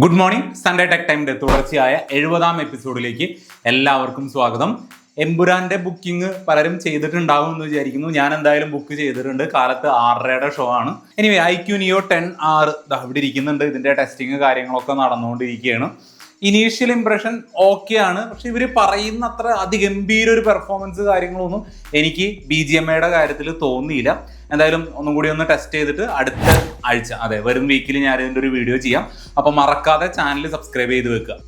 Good morning Sunday tech ടൈമിന്റെ തുടർച്ചയായ എഴുപതാം എപ്പിസോഡിലേക്ക് എല്ലാവർക്കും സ്വാഗതം. എംബുരാന്റെ ബുക്കിംഗ് പലരും ചെയ്തിട്ടുണ്ടാവും എന്ന് വിചാരിക്കുന്നു. ഞാൻ എന്തായാലും ബുക്ക് ചെയ്തിട്ടുണ്ട്. കാലത്ത് ആറരയുടെ ഷോ ആണ്. Anyway iQOO Neo ten R ഇവിടെ ഇരിക്കുന്നുണ്ട്. ഇതിന്റെ ടെസ്റ്റിംഗ് കാര്യങ്ങളൊക്കെ നടന്നുകൊണ്ടിരിക്കുകയാണ്. ഇനീഷ്യൽ ഇംപ്രഷൻ ഓക്കെ ആണ്. പക്ഷെ ഇവർ പറയുന്ന അത്ര അതിഗംഭീര ഒരു പെർഫോമൻസ് കാര്യങ്ങളൊന്നും എനിക്ക് ബി ജി എം എയുടെ കാര്യത്തിൽ തോന്നിയില്ല. എന്തായാലും ഒന്നും കൂടി ഒന്ന് ടെസ്റ്റ് ചെയ്തിട്ട് അടുത്ത ആഴ്ച അതെ വരും വീക്കിൽ ഞാൻ ഇതിന്റെ ഒരു വീഡിയോ ചെയ്യാം. അപ്പോൾ മറക്കാതെ ചാനൽ സബ്സ്ക്രൈബ് ചെയ്ത് വെക്കുക.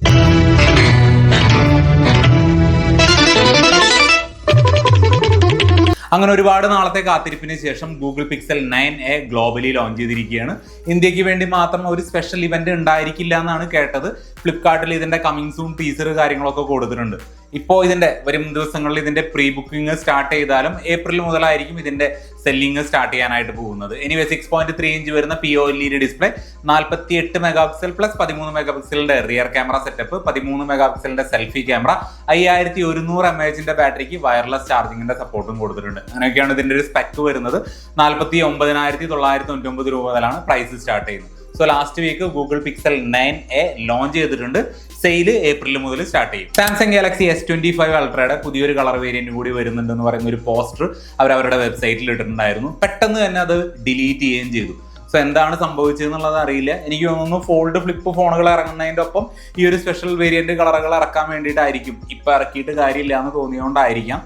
അങ്ങനെ ഒരുപാട് നാളത്തെ കാത്തിരിപ്പിന് ശേഷം Google Pixel nine A globally launch ചെയ്തിരിക്കുകയാണ്. ഇന്ത്യയ്ക്ക് വേണ്ടി മാത്രം ഒരു സ്പെഷ്യൽ ഇവന്റ് ഉണ്ടായിരിക്കില്ല എന്നാണ് കേട്ടത്. ഫ്ലിപ്കാർട്ടിൽ ഇതിന്റെ കമ്മിങ് സൂൺ ടീസർ കാര്യങ്ങളൊക്കെ കൊടുത്തിട്ടുണ്ട്. ഇപ്പോൾ ഇതിന്റെ വരും ദിവസങ്ങളിൽ ഇതിന്റെ പ്രീ ബുക്കിംഗ് സ്റ്റാർട്ട് ചെയ്താലും ഏപ്രിൽ മുതലായിരിക്കും ഇതിന്റെ സെല്ലിംഗ് സ്റ്റാർട്ട് ചെയ്യാനായിട്ട് പോകുന്നത്. Anyway six point three inch വരുന്ന P O L E display നാൽപ്പത്തി എട്ട് മെഗാ പിക്സൽ പ്ലസ് പതിമൂന്ന് മെഗാ പിക്സലിന്റെ റിയർ ക്യാമറ സെറ്റപ്പ് പതിമൂന്ന് മെഗാ പിക്സലിന്റെ സെൽഫി ക്യാമറ അയ്യായിരത്തി ഒരുന്നൂറ് എം എച്ചിന്റെ ബാറ്ററിക്ക് വയർലെസ് ചാർജിങ്ങിന്റെ സപ്പോർട്ടും കൊടുത്തിട്ടുണ്ട്. അങ്ങനെയൊക്കെയാണ് ഇതിന്റെ ഒരു സ്പെക്ക് വരുന്നത്. നാൽപ്പത്തി ഒമ്പതിനായിരത്തി തൊള്ളായിരത്തി തൊണ്ണൂറ്റി ഒമ്പത് രൂപ മുതലാണ് പ്രൈസ് സ്റ്റാർട്ട് ചെയ്യുന്നത്. So last week Google Pixel nine A launch ചെയ്തിട്ടുണ്ട്. സെയിൽ ഏപ്രിൽ മുതൽ സ്റ്റാർട്ട് ചെയ്യും. Samsung Galaxy S twenty five അൾട്രയുടെ പുതിയൊരു കളർ വേരിയന്റ് കൂടി വരുന്നുണ്ടെന്ന് പറയുന്ന ഒരു പോസ്റ്റർ അവർ അവരുടെ വെബ്സൈറ്റിൽ ഇട്ടിട്ടുണ്ടായിരുന്നു. പെട്ടെന്ന് തന്നെ അത് ഡിലീറ്റ് ചെയ്യുകയും ചെയ്തു. സോ എന്താണ് സംഭവിച്ചതെന്നുള്ളത് അറിയില്ല. എനിക്ക് തോന്നുന്നു ഫോൾഡ് ഫ്ലിപ്പ് ഫോണുകൾ ഇറങ്ങുന്നതിന്റെ ഒപ്പം ഈ ഒരു സ്പെഷ്യൽ വേരിയന്റ് കളറുകൾ ഇറക്കാൻ വേണ്ടിയിട്ടായിരിക്കും. ഇപ്പം ഇറക്കിയിട്ട് കാര്യമില്ല എന്ന് തോന്നിയോണ്ടായിരിക്കാം.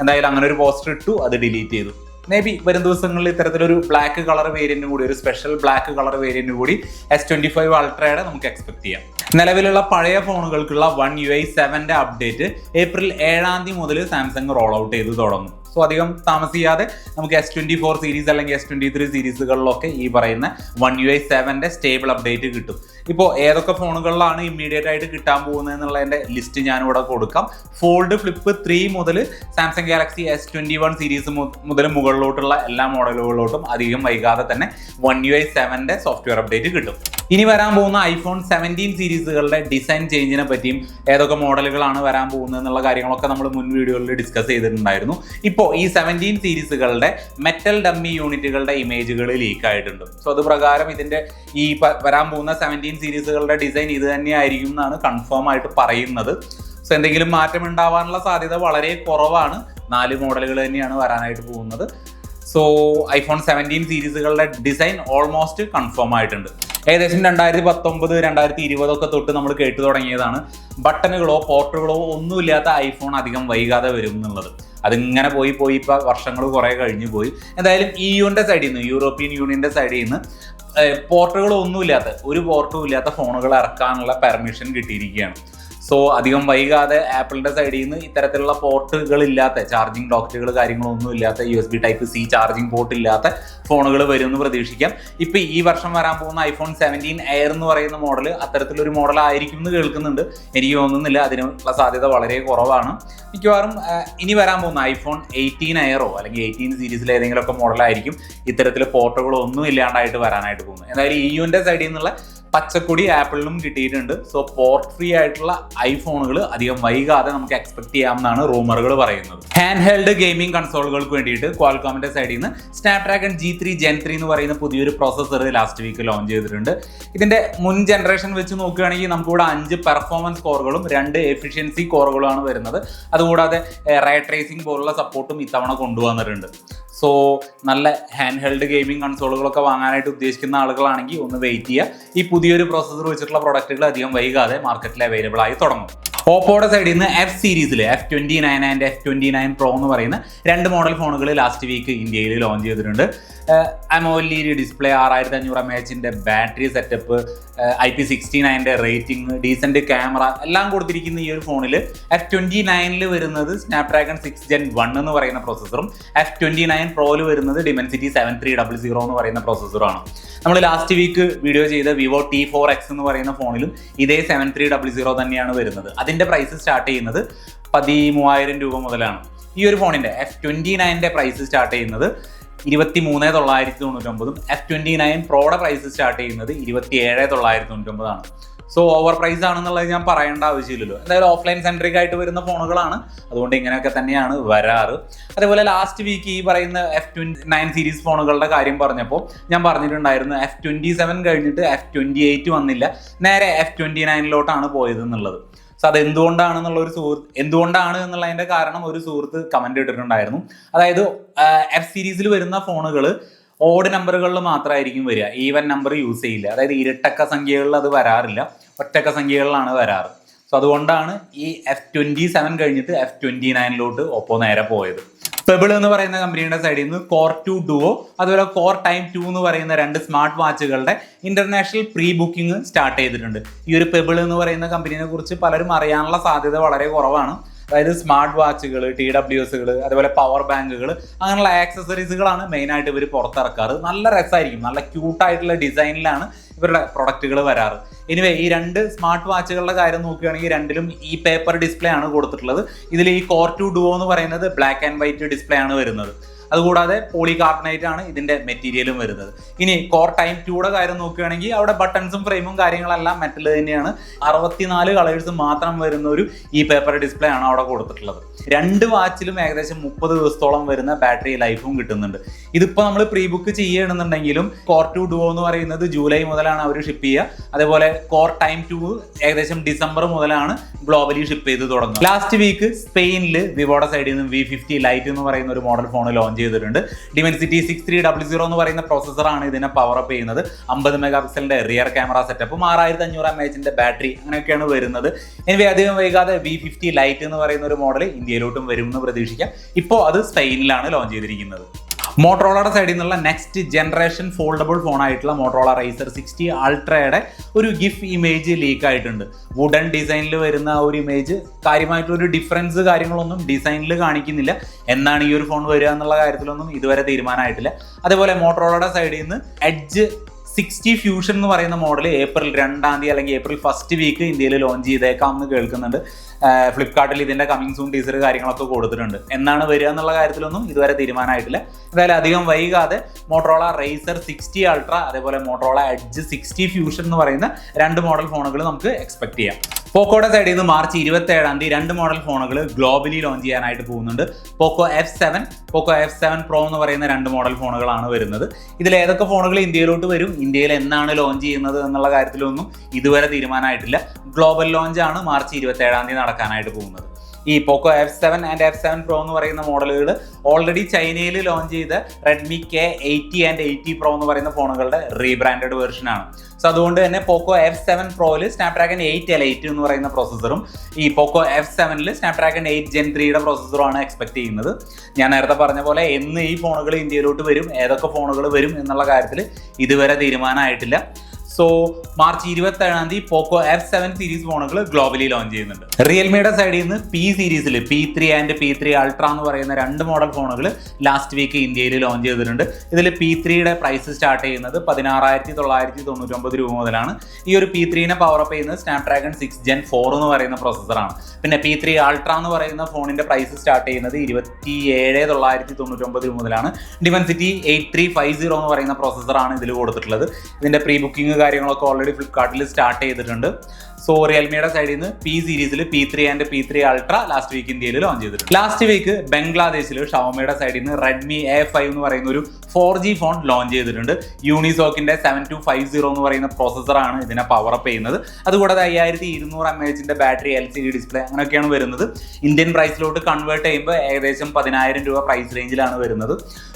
എന്തായാലും അങ്ങനെ ഒരു പോസ്റ്റർ ഇട്ടു അത് ഡിലീറ്റ് ചെയ്തു. മേ ബി വരും ദിവസങ്ങളിൽ ഇത്തരത്തിലൊരു ബ്ലാക്ക് കളർ വേരിയന്റും കൂടി ഒരു സ്പെഷ്യൽ ബ്ലാക്ക് കളർ വേരിയന്റ് കൂടി എസ് ട്വന്റി ഫൈവ് അൾട്രയുടെ നമുക്ക് എക്സ്പെക്ട് ചെയ്യാം. നിലവിലുള്ള പഴയ ഫോണുകൾക്കുള്ള വൺ യു ഐ സെവന്റെ അപ്ഡേറ്റ് ഏപ്രിൽ ഏഴാം തീയതി മുതൽ സാംസങ് റോൾ ഔട്ട് ചെയ്ത് തുടങ്ങും. സോ അധികം താമസിയാതെ നമുക്ക് എസ് ട്വന്റി ഫോർ സീരീസ് അല്ലെങ്കിൽ എസ് ട്വന്റി ത്രീ സീരീസുകളിലൊക്കെ ഈ പറയുന്ന വൺ യു ഐ സെവന്റെ സ്റ്റേബിൾ അപ്ഡേറ്റ് കിട്ടും. ഇപ്പോൾ ഏതൊക്കെ ഫോണുകളിലാണ് ഇമ്മീഡിയറ്റ് ആയിട്ട് കിട്ടാൻ പോകുന്നത് എന്നുള്ളതിന്റെ ലിസ്റ്റ് ഞാൻ ഞാനിവിടെ കൊടുക്കാം. ഫോൾഡ് ഫ്ലിപ്പ് ത്രീ മുതൽ Samsung Galaxy S twenty one series മുതൽ മുകളിലോട്ടുള്ള എല്ലാ മോഡലുകളിലോട്ടും അധികം വൈകാതെ തന്നെ വൺ യു ഐ സെവന്റെ സോഫ്റ്റ്വെയർ അപ്ഡേറ്റ് കിട്ടും. ഇനി വരാൻ പോകുന്ന ഐഫോൺ സെവന്റീൻ സീരീസുകളുടെ ഡിസൈൻ ചേഞ്ചിനെ പറ്റിയും ഏതൊക്കെ മോഡലുകളാണ് വരാൻ പോകുന്നത് എന്നുള്ള കാര്യങ്ങളൊക്കെ നമ്മൾ മുൻ വീഡിയോയിൽ ഡിസ്കസ് ചെയ്തിട്ടുണ്ടായിരുന്നു. ഇപ്പോൾ ഈ സെവന്റീൻ സീരീസുകളുടെ മെറ്റൽ ഡമ്മി യൂണിറ്റുകളുടെ ഇമേജുകൾ ലീക്ക് ആയിട്ടുണ്ട്. സോ അത് പ്രകാരം ഇതിന്റെ ഈ വരാൻ പോകുന്ന സെവന്റീൻ സീരീസുകളുടെ ഡിസൈൻ ഇത് തന്നെയായിരിക്കും എന്നാണ് കൺഫേം ആയിട്ട് പറയുന്നത്. സോ എന്തെങ്കിലും മാറ്റം ഉണ്ടാവാനുള്ള സാധ്യത വളരെ കുറവാണ്. നാല് മോഡലുകൾ തന്നെയാണ് വരാനായിട്ട് പോകുന്നത്. സോ ഐഫോൺ സെവന്റീൻ സീരീസുകളുടെ ഡിസൈൻ ഓൾമോസ്റ്റ് കൺഫേം ആയിട്ടുണ്ട്. ഏകദേശം രണ്ടായിരത്തി പത്തൊമ്പത് രണ്ടായിരത്തി ഇരുപതൊക്കെ തൊട്ട് നമ്മൾ കേട്ടു തുടങ്ങിയതാണ്. ബട്ടണുകളോ പോർട്ടുകളോ ഒന്നുമില്ലാത്ത ഐഫോൺ അധികം വൈകാതെ വരും എന്നുള്ളത്. അതിങ്ങനെ പോയി പോയി ഇപ്പോൾ വർഷങ്ങൾ കുറേ കഴിഞ്ഞു പോയി. എന്തായാലും ഇ യുവിന്റെ സൈഡിൽ നിന്ന് യൂറോപ്യൻ യൂണിയന്റെ സൈഡിൽ നിന്ന് പോർട്ടുകളൊന്നുമില്ലാത്ത ഒരു പോർട്ടും ഇല്ലാത്ത ഫോണുകൾ ഇറക്കാനുള്ള പെർമിഷൻ കിട്ടിയിരിക്കുകയാണ്. സോ അധികം വൈകാതെ ആപ്പിളിന്റെ സൈഡിൽ നിന്ന് ഇത്തരത്തിലുള്ള പോർട്ടുകൾ ഇല്ലാത്ത ചാർജിങ് ഡോക്ടറുകൾ കാര്യങ്ങളൊന്നും ഇല്ലാത്ത U S B type C charging port ഇല്ലാത്ത ഫോണുകൾ വരുമെന്ന് പ്രതീക്ഷിക്കാം. ഇപ്പൊ ഈ വർഷം വരാൻ പോകുന്ന ഐഫോൺ സെവന്റീൻ എയർ എന്ന് പറയുന്ന മോഡൽ അത്തരത്തിലൊരു മോഡൽ ആയിരിക്കും എന്ന് കേൾക്കുന്നുണ്ട്. എനിക്ക് തോന്നുന്നില്ല അതിനുള്ള സാധ്യത വളരെ കുറവാണ്. മിക്കവാറും ഇനി വരാൻ പോകുന്ന ഐഫോൺ എയ്റ്റീൻ എയറോ അല്ലെങ്കിൽ എയ്റ്റീൻ സീരീസിലെ ഏതെങ്കിലുമൊക്കെ മോഡലായിരിക്കും ഇത്തരത്തിൽ പോർട്ടുകളൊന്നും ഇല്ലാണ്ടായിട്ട് വരാനായിട്ട് പോകുന്നത്. എന്തായാലും ഇ യുവിന്റെ സൈഡിൽ നിന്നുള്ള പച്ചക്കൊടി ആപ്പിളിനും കിട്ടിയിട്ടുണ്ട്. സോ പോർട്ട് ഫ്രീ ആയിട്ടുള്ള ഐഫോണുകൾ അധികം വൈകാതെ നമുക്ക് എക്സ്പെക്ട് ചെയ്യാമെന്നാണ് റൂമറുകൾ പറയുന്നത്. ഹാൻഡ് ഹെൽഡ് ഗെയിമിംഗ് കൺസോളുകൾക്ക് വേണ്ടിയിട്ട് ക്വാൽകോമിന്റെ സൈഡിൽ നിന്ന് Snapdragon G three Gen three എന്ന് പറയുന്ന പുതിയൊരു പ്രോസസ്സർ ലാസ്റ്റ് വീക്ക് ലോഞ്ച് ചെയ്തിട്ടുണ്ട്. ഇതിന്റെ മുൻ ജനറേഷൻ വെച്ച് നോക്കുകയാണെങ്കിൽ നമുക്കിവിടെ അഞ്ച് പെർഫോമൻസ് കോറുകളും രണ്ട് എഫിഷ്യൻസി കോറുകളും ആണ് വരുന്നത്. അതുകൂടാതെ റേ ട്രേസിംഗ് പോലുള്ള സപ്പോർട്ടും ഇത്തവണ കൊണ്ടുവന്നിട്ടുണ്ട്. സോ നല്ല ഹാൻഡ് ഹെൽഡ് ഗെയിമിംഗ് കൺസോളുകളൊക്കെ വാങ്ങാനായിട്ട് ഉദ്ദേശിക്കുന്ന ആളുകളാണെങ്കിൽ ഒന്ന് വെയിറ്റ് ചെയ്യുക. ഈ പുതിയൊരു പ്രോസസ്സർ വെച്ചിട്ടുള്ള പ്രൊഡക്റ്റുകൾ അധികം വൈകാതെ മാർക്കറ്റിൽ അവൈലബിൾ ആയി തുടങ്ങും. ഓപ്പോയുടെ സൈഡിൽ നിന്ന് എഫ് സീരീസിൽ F twenty nine and F twenty nine pro എന്ന് പറയുന്ന രണ്ട് മോഡൽ ഫോണുകൾ ലാസ്റ്റ് വീക്ക് ഇന്ത്യയിൽ ലോഞ്ച് ചെയ്തിട്ടുണ്ട്. അമോലി ഡിസ്പ്ലേ ആറായിരത്തി അഞ്ഞൂറ് M എച്ചിന്റെ battery setup I P sixty നയന്റെ rating decent camera എല്ലാം കൊടുത്തിരിക്കുന്ന ഈ ഒരു ഫോണിൽ എഫ് ട്വന്റി നയനിൽ വരുന്നത് സ്നാപ്ഡ്രാഗൺ സിക്സ് ജെൻ വൺ എന്ന് പറയുന്ന പ്രോസസ്സറും എഫ് ട്വന്റി നയൻ പ്രോയിൽ വരുന്നത് Dimensity seven three double zero എന്ന് പറയുന്ന പ്രോസസ്സറാണ് നമ്മൾ ലാസ്റ്റ് വീക്ക് വീഡിയോ ചെയ്ത വിവോ ടി ഫോർ എക്സ് എന്ന് പറയുന്ന ഫോണിലും ഇതേ സെവൻ ത്രീ ഡബിൾ സീറോ തന്നെയാണ് വരുന്നത്. അതിന്റെ പ്രൈസ് സ്റ്റാർട്ട് ചെയ്യുന്നത് പതിമൂവായിരം രൂപ മുതലാണ്. ഈ ഒരു ഫോണിന്റെ എഫ് ട്വന്റി നയന്റെ പ്രൈസ് സ്റ്റാർട്ട് ചെയ്യുന്നത് ഇരുപത്തി മൂന്ന് തൊള്ളായിരത്തി തൊണ്ണൂറ്റൊമ്പതും എഫ് ട്വന്റി നയൻ പ്രോയുടെ പ്രൈസ് സ്റ്റാർട്ട് ചെയ്യുന്നത് ഇരുപത്തി ഏഴ് തൊള്ളായിരത്തി തൊണ്ണൂറ്റൊമ്പതാണ് സോ ഓവർ പ്രൈസ് ആണെന്നുള്ളത് ഞാൻ പറയേണ്ട ആവശ്യമില്ലല്ലോ. എന്തായാലും ഓഫ്ലൈൻ സെൻട്രിക് ആയിട്ട് വരുന്ന ഫോണുകളാണ്. അതുകൊണ്ട് ഇങ്ങനെയൊക്കെ തന്നെയാണ് വരാറ്. അതേപോലെ ലാസ്റ്റ് വീക്ക് ഈ പറയുന്ന എഫ് ട്വന്റി നയൻ സീരീസ് ഫോണുകളുടെ കാര്യം പറഞ്ഞപ്പോൾ ഞാൻ പറഞ്ഞിട്ടുണ്ടായിരുന്നു എഫ് ട്വന്റി സെവൻ കഴിഞ്ഞിട്ട് എഫ് ട്വന്റി എയ്റ്റ് വന്നില്ല. നേരെ എഫ് ട്വന്റി നയനിലോട്ടാണ് പോയത് എന്നുള്ളത് സോ അത് എന്തുകൊണ്ടാണെന്നുള്ള ഒരു സുഹൃത്ത് എന്തുകൊണ്ടാണ് എന്നുള്ളതിന്റെ കാരണം ഒരു സുഹൃത്ത് കമന്റ് ഇട്ടിട്ടുണ്ടായിരുന്നു. അതായത് എഫ് സീരീസിൽ വരുന്ന ഫോണുകൾ ഓഡ് നമ്പറുകളിൽ മാത്രമായിരിക്കും വരിക. ഈവൻ നമ്പർ യൂസ് ചെയ്യില്ല. അതായത് ഇരട്ടക്ക സംഖ്യകളിൽ അത് വരാറില്ല. ഒറ്റക്ക സംഖ്യകളിലാണ് വരാറ്. സോ അതുകൊണ്ടാണ് ഈ എഫ് ട്വന്റി സെവൻ കഴിഞ്ഞിട്ട് എഫ് ട്വന്റി നയനിലോട്ട് ഒപ്പോ നേരെ പോയത്. പെബിൾ എന്ന് പറയുന്ന കമ്പനിയുടെ സൈഡിൽ നിന്ന് കോർ ടു ഡുവോ അതുപോലെ കോർ ടൈം ടു എന്ന് പറയുന്ന രണ്ട് സ്മാർട്ട് വാച്ചുകളുടെ ഇന്റർനാഷണൽ പ്രീ ബുക്കിംഗ് സ്റ്റാർട്ട് ചെയ്തിട്ടുണ്ട്. ഈ ഒരു പെബിൾ എന്ന് പറയുന്ന കമ്പനിയെ കുറിച്ച് പലരും അറിയാനുള്ള സാധ്യത വളരെ കുറവാണ്. അതായത് സ്മാർട്ട് വാച്ചുകൾ ടി ഡബ്ല്യു എസുകൾ അതുപോലെ പവർ ബാങ്കുകൾ അങ്ങനെയുള്ള ആക്സസറീസുകളാണ് മെയിനായിട്ട് ഇവർ പുറത്തിറക്കാറ്. നല്ല രസമായിരിക്കും നല്ല ക്യൂട്ടായിട്ടുള്ള ഡിസൈനിലാണ് ഇവരുടെ പ്രൊഡക്റ്റുകൾ വരാറ്. എനിവേ ഈ രണ്ട് സ്മാർട്ട് വാച്ചുകളുടെ കാര്യം നോക്കുകയാണെങ്കിൽ രണ്ടിലും ഈ പേപ്പർ ഡിസ്പ്ലേ ആണ് കൊടുത്തിട്ടുള്ളത്. ഇതിൽ ഈ കോർ ടു ഡുവോ എന്ന് പറയുന്നത് ബ്ലാക്ക് ആൻഡ് വൈറ്റ് ഡിസ്പ്ലേ ആണ് വരുന്നത്. അതുകൂടാതെ പോളികാർബണേറ്റ് ആണ് ഇതിന്റെ മെറ്റീരിയലും വരുന്നത്. ഇനി കോർ ടൈം ടൂടെ കാര്യം നോക്കുകയാണെങ്കിൽ അവിടെ ബട്ടൺസും ഫ്രെയിമും കാര്യങ്ങളെല്ലാം മെറ്റൽ തന്നെയാണ്. അറുപത്തിനാല് കളേഴ്സ് മാത്രം വരുന്ന ഒരു ഈ പേപ്പർ ഡിസ്പ്ലേ ആണ് അവിടെ കൊടുത്തിട്ടുള്ളത്. രണ്ട് വാച്ചിലും ഏകദേശം മുപ്പത് ദിവസത്തോളം വരുന്ന ബാറ്ററി ലൈഫും കിട്ടുന്നുണ്ട്. ഇതിപ്പോൾ നമ്മൾ പ്രീ ബുക്ക് ചെയ്യണമെന്നുണ്ടെങ്കിലും കോർ ടു ഡുവോ എന്ന് പറയുന്നത് ജൂലൈ മുതലാണ് അവർ ഷിപ്പ് ചെയ്യുക. അതേപോലെ കോർ ടൈം ടു ഏകദേശം ഡിസംബർ മുതലാണ് ഗ്ലോബലി ഷിപ്പ് ചെയ്ത് തുടങ്ങുക. ലാസ്റ്റ് വീക്ക് സ്പെയിനിൽ വിവോയുടെ സൈഡിൽ നിന്ന് വി ഫിഫ്റ്റി ലൈറ്റ് എന്ന് പറയുന്ന ഒരു മോഡൽ ഫോൺ ലോഞ്ച് ചെയ്തിട്ടുണ്ട്. Dimensity six three double zero എന്ന് പറയുന്ന പ്രോസസ്സറാണ് ഇതിനെ പവർ അപ്പ് ചെയ്യുന്നത്. അമ്പത് മെഗാ പിക്സലിന്റെ റിയർ ക്യാമറ സെറ്റപ്പും ആറായിരത്തി അഞ്ഞൂറ് എം എച്ചിന്റെ ബാറ്ററി അങ്ങനെയൊക്കെയാണ് വരുന്നത്. എനിവേ അധികം വൈകാതെ വി ഫിഫ്റ്റി ലൈറ്റ് എന്ന് പറയുന്ന ഒരു മോഡൽ ഇന്ത്യയിലോട്ടും വരുമെന്ന് പ്രതീക്ഷിക്കാം. ഇപ്പോൾ അത് സ്പെയിനിലാണ് ലോഞ്ച് ചെയ്തിരിക്കുന്നത്. മോട്ടറോളയുടെ സൈഡിൽ നിന്നുള്ള നെക്സ്റ്റ് ജനറേഷൻ ഫോൾഡബിൾ ഫോൺ ആയിട്ടുള്ള മോട്ടറോള റൈസർ സിക്സ്റ്റി അൾട്രയുടെ ഒരു ഗിഫ് ഇമേജ് ലീക്ക് ആയിട്ടുണ്ട്. വുഡൻ ഡിസൈനിൽ വരുന്ന ഒരു ഇമേജ് കാര്യമായിട്ടുള്ള കാര്യമായിട്ടൊരു ഡിഫറൻസ് കാര്യങ്ങളൊന്നും ഡിസൈനിൽ കാണിക്കുന്നില്ല. എന്നാണ് ഈ ഒരു ഫോൺ വരിക എന്നുള്ള കാര്യത്തിലൊന്നും ഇതുവരെ തീരുമാനമായിട്ടില്ല. അതേപോലെ മോട്ടറോളയുടെ സൈഡിൽ നിന്ന് എഡ്ജ് സിക്സ്റ്റി ഫ്യൂഷൻ എന്ന് പറയുന്ന മോഡൽ ഏപ്രിൽ രണ്ടാം തീയതി അല്ലെങ്കിൽ ഏപ്രിൽ ഫസ്റ്റ് വീക്ക് ഇന്ത്യയിൽ ലോഞ്ച് ചെയ്തേക്കാം എന്ന് കേൾക്കുന്നുണ്ട്. ഫ്ലിപ്കാർട്ടിൽ ഇതിന്റെ കമ്മിങ് സൂൺ ടീസർ കാര്യങ്ങളൊക്കെ കൊടുത്തിട്ടുണ്ട്. എന്നാണ് വരിക എന്നുള്ള കാര്യത്തിലൊന്നും ഇതുവരെ തീരുമാനമായിട്ടില്ല. എന്തായാലും അധികം വൈകാതെ മോട്ടറോള റേസർ സിക്സ്റ്റി അൾട്ര അതേപോലെ മോട്ടറോള എഡ്ജ് സിക്സ്റ്റി ഫ്യൂഷൻ എന്ന് പറയുന്ന രണ്ട് മോഡൽ ഫോണുകൾ നമുക്ക് എക്സ്പെക്ട് ചെയ്യാം. പോക്കോയുടെ സൈഡിൽ നിന്ന് മാർച്ച് ഇരുപത്തി ഏഴാം തീയതി രണ്ട് മോഡൽ ഫോണുകൾ ഗ്ലോബലി ലോഞ്ച് ചെയ്യാനായിട്ട് പോകുന്നുണ്ട്. Poco F seven Poco F seven Pro എന്ന് പറയുന്ന രണ്ട് മോഡൽ ഫോണുകളാണ് വരുന്നത്. ഇതിൽ ഏതൊക്കെ ഫോണുകൾ ഇന്ത്യയിലോട്ട് വരും ഇന്ത്യയിൽ എന്നാണ് ലോഞ്ച് ചെയ്യുന്നത് എന്നുള്ള കാര്യത്തിലൊന്നും ഇതുവരെ തീരുമാനമായിട്ടില്ല. ഗ്ലോബൽ ലോഞ്ച് ആണ് മാർച്ച് ഇരുപത്തി ഏഴാം തീയതി നടക്കാനായിട്ട് പോകുന്നത്. ഈ Poco F seven and F seven Pro എന്ന് പറയുന്ന മോഡലുകൾ ഓൾറെഡി ചൈനയിൽ ലോഞ്ച് ചെയ്ത Redmi K eighty and eighty Pro എന്ന് പറയുന്ന ഫോണുകളുടെ റീബ്രാൻഡഡ് വെർഷനാണ് സോ അതുകൊണ്ട് തന്നെ പോക്കോ എഫ് സെവൻ പ്രോയിൽ സ്നാപ്ഡ്രാഗൺ എയ്റ്റ് എൽ എയ്റ്റ് എന്ന് പറയുന്ന പ്രോസസ്സറും ഈ പോക്കോ എഫ് സെവനിൽ സ്നാപ്ഡ്രാഗൺ എയ്റ്റ് ജെൻ ത്രീയുടെ പ്രോസസ്സറുമാണ് എക്സ്പെക്ട് ചെയ്യുന്നത്. ഞാൻ നേരത്തെ പറഞ്ഞ പോലെ എന്ന് ഈ ഫോണുകൾ ഇന്ത്യയിലോട്ട് വരും ഏതൊക്കെ ഫോണുകൾ വരും എന്നുള്ള കാര്യത്തിൽ ഇതുവരെ തീരുമാനമായിട്ടില്ല. സോ മാർച്ച് ഇരുപത്തി ഏഴാം തീയതി പോക്കോ എഫ് സെവൻ സീരീസ് ഫോണുകൾ ഗ്ലോബലി ലോഞ്ച് ചെയ്യുന്നുണ്ട്. റിയൽമിയുടെ സൈഡിൽ നിന്ന് പി സീരീസിൽ P three and P three Ultra എന്ന് പറയുന്ന രണ്ട് മോഡൽ ഫോണുകൾ ലാസ്റ്റ് വീക്ക് ഇന്ത്യയിൽ ലോഞ്ച് ചെയ്തിട്ടുണ്ട്. ഇതിൽ പി ത്രീയുടെ പ്രൈസ് സ്റ്റാർട്ട് ചെയ്യുന്നത് പതിനാറായിരത്തി തൊള്ളായിരത്തി തൊണ്ണൂറ്റൊമ്പത് രൂപ മുതലാണ്. ഈ ഒരു പി ത്രീനെ പവർ അപ്പ് ചെയ്യുന്നത് സ്നാപ്ഡ്രാഗൺ സിക്സ് ജെൻ ഫോർ എന്ന് പറയുന്ന പ്രോസസ്സറാണ് പിന്നെ പി ത്രീ അൾട്ര എന്ന് പറയുന്ന ഫോണിന്റെ പ്രൈസ് സ്റ്റാർട്ട് ചെയ്യുന്നത് ഇരുപത്തി ഏഴ് തൊള്ളായിരത്തി തൊണ്ണൂറ്റൊമ്പത് രൂപ മുതലാണ്. Dimensity eight three five zero എന്ന് പറയുന്ന പ്രോസസ്സറാണ് ഇതിൽ കൊടുത്തിട്ടുള്ളത്. ഇതിന്റെ പ്രീ ബുക്കിംഗ് കാര്യങ്ങളൊക്കെ ഓൾറെഡി ഫ്ലിപ്കാർട്ടിൽ സ്റ്റാർട്ട് ചെയ്തിട്ടുണ്ട്. സോ റിയൽമിയുടെ സൈഡിൽ നിന്ന് പി സീരീസിൽ P three and P three Ultra last week ഇന്ത്യയിൽ ലോഞ്ച് ചെയ്തിട്ടുണ്ട്. ലാസ്റ്റ് വീക്ക് ബംഗ്ലാദേശിൽ ഷവോമിയുടെ സൈഡിൽ നിന്ന് റെഡ്മി എ ഫൈവ് എന്ന് പറയുന്ന ഒരു ഫോർ ജി ഫോൺ ലോഞ്ച് ചെയ്തിട്ടുണ്ട്. യൂണിസോക്കിന്റെ സെവൻ ടു ഫൈവ് സീറോ എന്ന് പറയുന്ന പ്രോസസ്സറാണ് ഇതിനെ പവർ അപ്പ് ചെയ്യുന്നത്. അതുകൂടാതെ അയ്യായിരത്തി ഇരുന്നൂറ് M എച്ചിന്റെ battery L C D display അങ്ങനെയൊക്കെയാണ് വരുന്നത്. ഇന്ത്യൻ പ്രൈസിലോട്ട് കൺവേർട്ട് ചെയ്യുമ്പോൾ ഏകദേശം പതിനായിരം രൂപ പ്രൈസ് റേഞ്ചിലാണ് വരുന്നത്.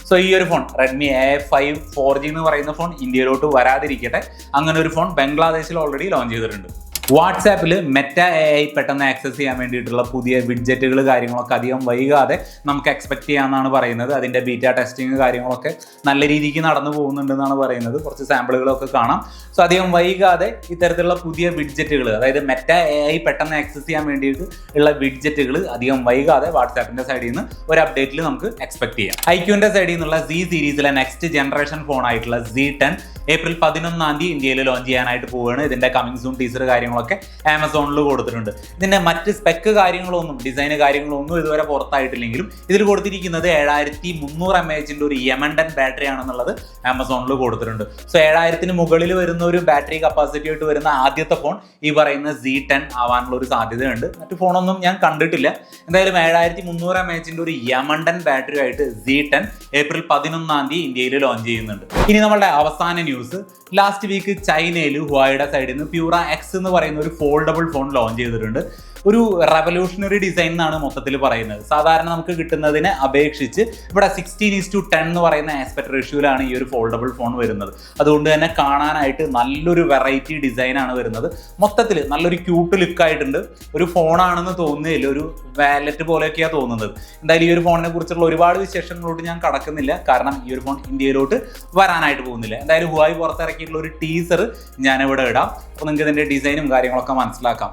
സോ ഈ ഒരു phone Redmi A five four G എന്ന് പറയുന്ന ഫോൺ ഇന്ത്യയിലോട്ട് വരാതിരിക്കട്ടെ. അങ്ങനെ ഒരു ഫോൺ ബംഗ്ലാദേശിൽ ഓൾറെഡി ലോഞ്ച് ചെയ്തിട്ടുണ്ട്. വാട്സാപ്പിൽ മെറ്റ എ ഐ പെട്ടെന്ന് ആക്സസ് ചെയ്യാൻ വേണ്ടിയിട്ടുള്ള പുതിയ വിഡ്ജറ്റുകൾ കാര്യങ്ങളൊക്കെ അധികം വൈകാതെ നമുക്ക് എക്സ്പെക്ട് ചെയ്യാമെന്നാണ് പറയുന്നത്. അതിന്റെ ബീറ്റ ടെസ്റ്റിംഗ് കാര്യങ്ങളൊക്കെ നല്ല രീതിക്ക് നടന്നു പോകുന്നുണ്ടെന്നാണ് പറയുന്നത്. കുറച്ച് സാമ്പിളുകളൊക്കെ കാണാം. സോ അധികം വൈകാതെ ഇത്തരത്തിലുള്ള പുതിയ വിഡ്ജറ്റുകൾ അതായത് മെറ്റ എ ഐ പെട്ടെന്ന് ആക്സസ് ചെയ്യാൻ വേണ്ടിയിട്ട് ഉള്ള വിഡ്ജറ്റുകൾ അധികം വൈകാതെ വാട്സാപ്പിന്റെ സൈഡിൽ നിന്ന് ഒരു അപ്ഡേറ്റിൽ നമുക്ക് എക്സ്പെക്ട് ചെയ്യാം. ഐക്യുവിന്റെ സൈഡിൽ നിന്നുള്ള സി സീരീസിലെ നെക്സ്റ്റ് ജനറേഷൻ ഫോൺ ആയിട്ടുള്ള സി ടെൻ ഏപ്രിൽ പതിനൊന്നാം തീയതി ഇന്ത്യയിൽ ലോഞ്ച് ചെയ്യാനായിട്ട് പോവുകയാണ് ഇതിന്റെ കമ്മിങ് സൂൺ ടീസർ കാര്യങ്ങൾ കാര്യങ്ങളൊക്കെ ആമസോണിൽ കൊടുത്തിട്ടുണ്ട്. ഇതിന്റെ മറ്റ് സ്പെക്ക് കാര്യങ്ങളൊന്നും ഡിസൈന് കാര്യങ്ങളൊന്നും ഇതുവരെ പുറത്തായിട്ടില്ലെങ്കിലും ഇതിൽ കൊടുത്തിരിക്കുന്നത് ഏഴായിരത്തി മുന്നൂറ് എം എച്ചിന്റെ ഒരു യമണ്ടൻ ബാറ്ററി ആണെന്നുള്ളത് ആമസോണിൽ കൊടുത്തിട്ടുണ്ട്. സോ ഏഴായിരത്തിന് മുകളിൽ വരുന്ന ഒരു ബാറ്ററി കപ്പാസിറ്റി ആയിട്ട് വരുന്ന ആദ്യത്തെ ഫോൺ ഈ പറയുന്ന സി ടെൻ ആവാനുള്ള ഒരു സാധ്യതയുണ്ട്. മറ്റു ഫോണൊന്നും ഞാൻ കണ്ടിട്ടില്ല. എന്തായാലും ഏഴായിരത്തി മുന്നൂറ് എം എച്ചിന്റെ ഒരു യമണ്ടൻ ബാറ്ററി ആയിട്ട് സി ടെൻ ഏപ്രിൽ പതിനൊന്നാം തീയതി ഇന്ത്യയിൽ ലോഞ്ച് ചെയ്യുന്നുണ്ട്. ഇനി നമ്മളുടെ അവസാന ന്യൂസ് ലാസ്റ്റ് വീക്ക് ചൈനയിൽ ഹുവായുടെ സൈഡിൽ നിന്ന് പ്യൂറ എക്സ് എന്ന് പറയുന്ന ഒരു ഫോൾഡബിൾ ഫോൺ ലോഞ്ച് ചെയ്തിട്ടുണ്ട്. ഒരു റവല്യൂഷണറി ഡിസൈൻ എന്നാണ് മൊത്തത്തിൽ പറയുന്നത്. സാധാരണ നമുക്ക് കിട്ടുന്നതിനെ അപേക്ഷിച്ച് ഇവിടെ സിക്സ്റ്റീൻ ഈസ് ടു ടെൻ എന്ന് പറയുന്ന ആസ്പെക്ട് റേഷ്യൂലാണ് ഈ ഒരു ഫോൾഡബിൾ ഫോൺ വരുന്നത്. അതുകൊണ്ട് തന്നെ കാണാനായിട്ട് നല്ലൊരു വെറൈറ്റി ഡിസൈനാണ് വരുന്നത്. മൊത്തത്തിൽ നല്ലൊരു ക്യൂട്ട് ലുക്ക് ആയിട്ടുണ്ട്. ഒരു ഫോണാണെന്ന് തോന്നുന്നില്ല ഒരു വാലറ്റ് പോലെയൊക്കെയാണ് തോന്നുന്നത്. എന്തായാലും ഈ ഒരു ഫോണിനെ കുറിച്ചുള്ള ഒരുപാട് വിശേഷങ്ങളോട്ട് ഞാൻ കടക്കുന്നില്ല. കാരണം ഈ ഒരു ഫോൺ ഇന്ത്യയിലോട്ട് വരാനായിട്ട് പോകുന്നില്ല. എന്തായാലും ഹുവായി പുറത്തിറക്കിയിട്ടുള്ള ഒരു ടീസർ ഞാനിവിടെ ഇടാം. അപ്പോൾ നിങ്ങൾക്ക് ഇതിന്റെ ഡിസൈനും കാര്യങ്ങളൊക്കെ മനസ്സിലാക്കാം.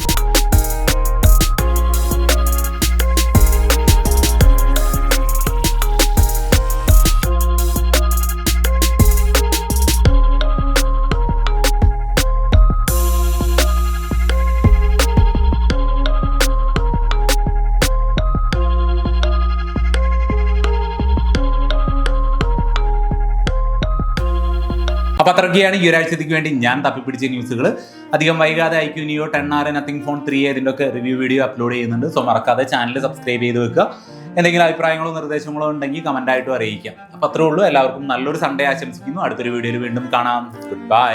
അപ്പൊ അത്രയൊക്കെയാണ് ഈ ഒരാഴ്ചത്തേക്ക് വേണ്ടി ഞാൻ തപ്പിപ്പിടിച്ച ന്യൂസുകൾ അധികം വൈകാതെ iQOO Neo ten R Nothing phone three ഇതിന്റെ ഒക്കെ റിവ്യൂ വീഡിയോ അപ്ലോഡ് ചെയ്യുന്നുണ്ട്. സോ മറക്കാതെ ചാനൽ സബ്സ്ക്രൈബ് ചെയ്ത് വെക്കുക. എന്തെങ്കിലും അഭിപ്രായങ്ങളോ നിർദ്ദേശങ്ങളോ ഉണ്ടെങ്കിൽ കമന്റ് ആയിട്ടും അറിയിക്കാം. അപ്പോൾ അത്രേ ഉള്ളൂ. എല്ലാവർക്കും നല്ലൊരു സൺഡേ ആശംസിക്കുന്നു. അടുത്തൊരു വീഡിയോയിൽ വീണ്ടും കാണാം. Good bye